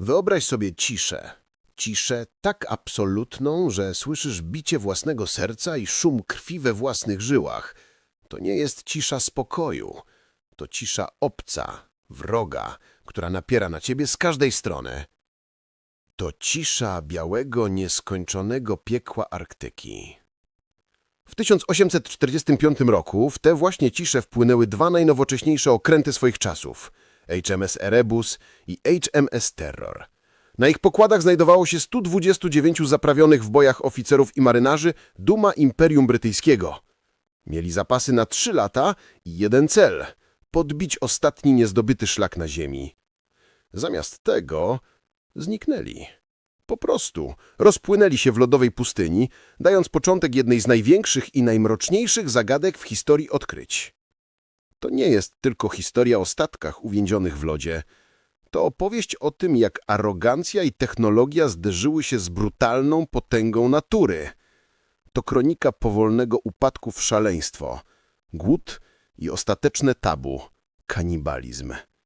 Wyobraź sobie ciszę. Ciszę tak absolutną, że słyszysz bicie własnego serca i szum krwi we własnych żyłach. To nie jest cisza spokoju. To cisza obca, wroga, która napiera na ciebie z każdej strony. To cisza białego, nieskończonego piekła Arktyki. W 1845 roku w tę właśnie ciszę wpłynęły dwa najnowocześniejsze okręty swoich czasów – HMS Erebus i HMS Terror. Na ich pokładach znajdowało się 129 zaprawionych w bojach oficerów i marynarzy Duma Imperium Brytyjskiego. Mieli zapasy na trzy lata i jeden cel – podbić ostatni niezdobyty szlak na ziemi. Zamiast tego zniknęli. Po prostu rozpłynęli się w lodowej pustyni, dając początek jednej z największych i najmroczniejszych zagadek w historii odkryć. To nie jest tylko historia o statkach uwięzionych w lodzie. To opowieść o tym, jak arogancja i technologia zderzyły się z brutalną potęgą natury. To kronika powolnego upadku w szaleństwo, głód i ostateczne tabu – kanibalizm.